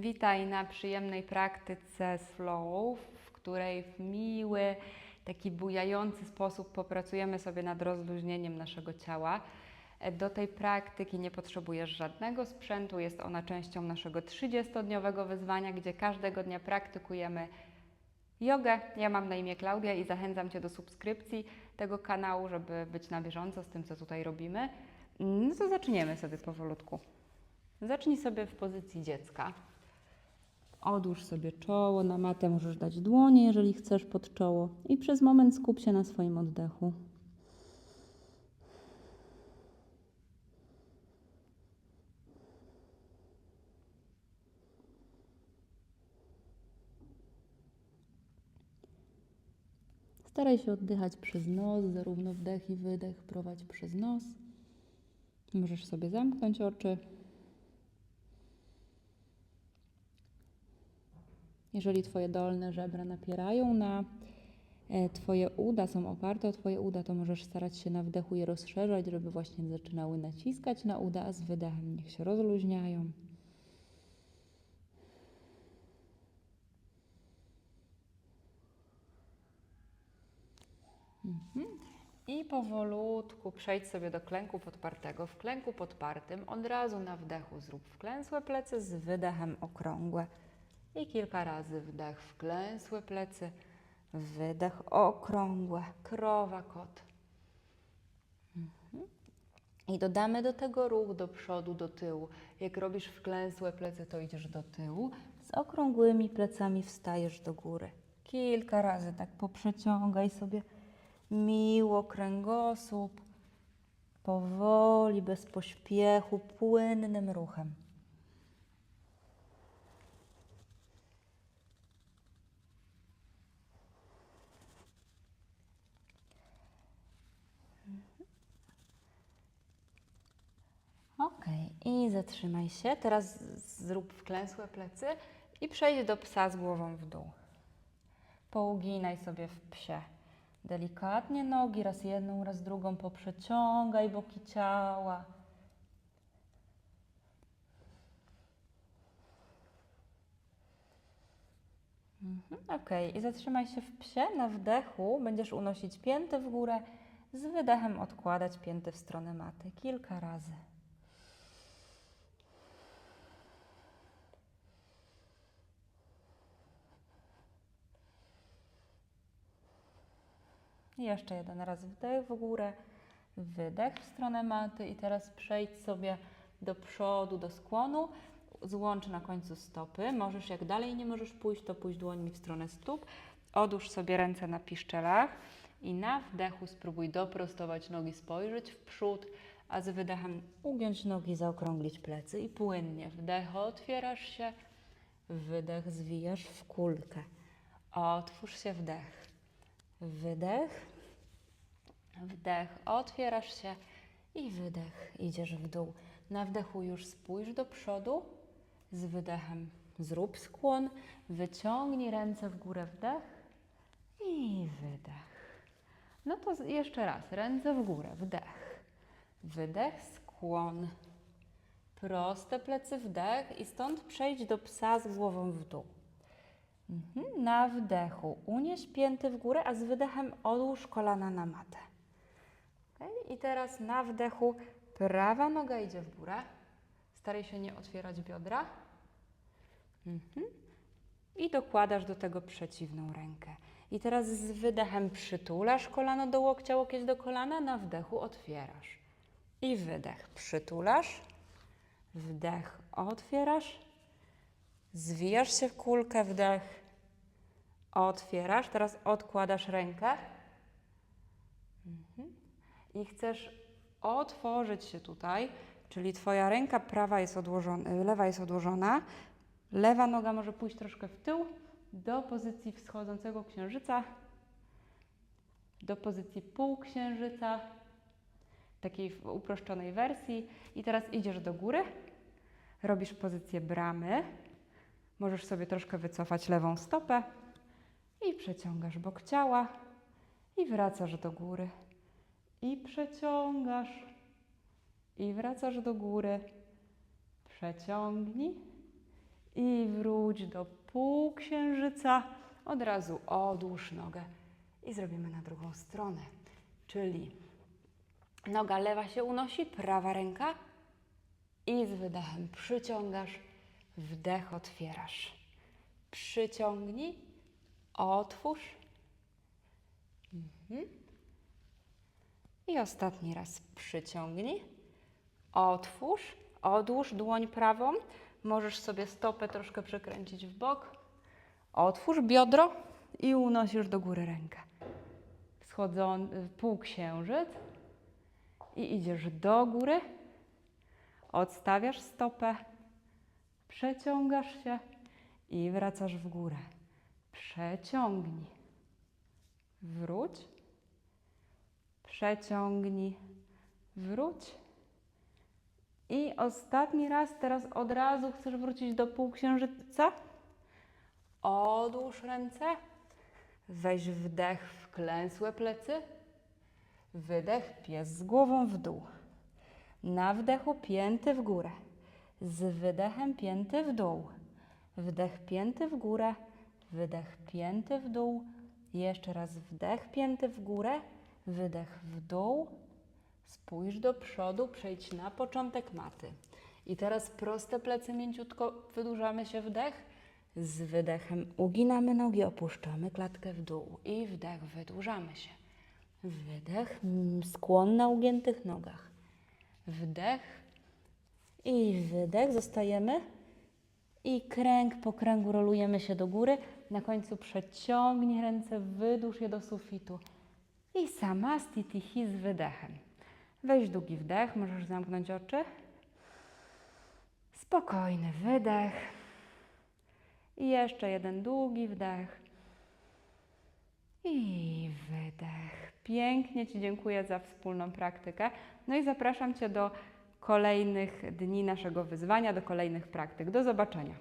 Witaj na przyjemnej praktyce slow, w której w miły, taki bujający sposób popracujemy sobie nad rozluźnieniem naszego ciała. Do tej praktyki nie potrzebujesz żadnego sprzętu, jest ona częścią naszego 30-dniowego wyzwania, gdzie każdego dnia praktykujemy jogę. Ja mam na imię Klaudia i zachęcam Cię do subskrypcji tego kanału, żeby być na bieżąco z tym, co tutaj robimy. No to zaczniemy sobie powolutku. Zacznij sobie w pozycji dziecka. Odłóż sobie czoło, na matę możesz dać dłonie, jeżeli chcesz pod czoło i przez moment skup się na swoim oddechu. Staraj się oddychać przez nos, zarówno wdech i wydech prowadź przez nos. Możesz sobie zamknąć oczy. Jeżeli Twoje dolne żebra napierają na e, Twoje uda, są oparte o Twoje uda, to możesz starać się na wdechu je rozszerzać, żeby właśnie zaczynały naciskać na uda, a z wydechem niech się rozluźniają. Mhm. I powolutku przejdź sobie do klęku podpartego. W klęku podpartym od razu na wdechu zrób wklęsłe plecy z wydechem okrągłe. I kilka razy wdech, wklęsłe plecy, wydech okrągłe, krowa, kot. Mhm. I dodamy do tego ruch do przodu, do tyłu. Jak robisz wklęsłe plecy, to idziesz do tyłu. Z okrągłymi plecami wstajesz do góry. Kilka razy tak poprzeciągaj sobie miło kręgosłup. Powoli, bez pośpiechu, płynnym ruchem. Ok, i zatrzymaj się. Teraz zrób wklęsłe plecy i przejdź do psa z głową w dół. Pouginaj sobie w psie. Delikatnie nogi, raz jedną, raz drugą poprzeciągaj boki ciała. Mhm, ok, i zatrzymaj się w psie. Na wdechu będziesz unosić pięty w górę, z wydechem odkładać pięty w stronę maty. Kilka razy. Jeszcze jeden raz wdech w górę, wydech w stronę maty i teraz przejdź sobie do przodu, do skłonu. Złącz na końcu stopy. Możesz, jak dalej nie możesz pójść, to pójść dłońmi w stronę stóp. Odłóż sobie ręce na piszczelach i na wdechu spróbuj doprostować nogi, spojrzeć w przód, a z wydechem ugiąć nogi, zaokrąglić plecy i płynnie. Wdech, otwierasz się, wydech, zwijasz w kulkę. Otwórz się, wdech. Wydech, wdech, otwierasz się i wydech, idziesz w dół. Na wdechu już spójrz do przodu, z wydechem zrób skłon, wyciągnij ręce w górę, wdech i wydech. No to jeszcze raz, ręce w górę, wdech, wydech, skłon, proste plecy, wdech i stąd przejdź do psa z głową w dół. Mhm. Na wdechu unieś pięty w górę, a z wydechem odłóż kolana na matę. Okay. I teraz na wdechu prawa noga idzie w górę. Staraj się nie otwierać biodra. Mhm. I dokładasz do tego przeciwną rękę. I teraz z wydechem przytulasz kolano do łokcia, łokieć do kolana, na wdechu otwierasz. I wydech przytulasz, wdech otwierasz, Zwijasz się w kulkę, wdech. Otwierasz, teraz odkładasz rękę. Mhm. I chcesz otworzyć się tutaj, czyli Twoja ręka prawa jest odłożona, lewa jest odłożona. Lewa noga może pójść troszkę w tył do pozycji wschodzącego księżyca, do pozycji półksiężyca, takiej w uproszczonej wersji. I teraz idziesz do góry, robisz pozycję bramy. Możesz sobie troszkę wycofać lewą stopę i przeciągasz bok ciała i wracasz do góry. I przeciągasz i wracasz do góry. Przeciągnij I wróć do półksiężyca. Od razu odłóż nogę i zrobimy na drugą stronę. Czyli noga lewa się unosi, prawa ręka i z wydechem przyciągasz, wdech otwierasz. Przyciągnij, otwórz. Mhm. I ostatni raz przyciągnij, otwórz, odłóż dłoń prawą. Możesz sobie stopę troszkę przekręcić w bok. Otwórz biodro i unosisz do góry rękę. Schodzą półksiężyc i idziesz do góry. Odstawiasz stopę, przeciągasz się i wracasz w górę. Przeciągnij. Wróć. Przeciągnij. Wróć. I ostatni raz, teraz od razu chcesz wrócić do półksiężyca. Odłóż ręce. Weź wdech w klęsłe plecy. Wydech, pies z głową w dół. Na wdechu pięty w górę. Z wydechem pięty w dół. Wdech pięty w górę. Wydech pięty w dół. Jeszcze raz wdech pięty w górę. Wydech w dół. Spójrz do przodu, przejdź na początek maty. I teraz proste plecy mięciutko, wydłużamy się wdech. Z wydechem uginamy nogi, opuszczamy klatkę w dół i wdech, wydłużamy się. Wydech, mm, skłon na ugiętych nogach. Wdech i wydech, zostajemy. I kręg po kręgu rolujemy się do góry. Na końcu przeciągnij ręce, wydłuż je do sufitu. I samastitihi z wydechem. Weź długi wdech, możesz zamknąć oczy. Spokojny wydech. I jeszcze jeden długi wdech. I wydech. Pięknie Ci dziękuję za wspólną praktykę. No i zapraszam Cię do kolejnych dni naszego wyzwania, do kolejnych praktyk. Do zobaczenia.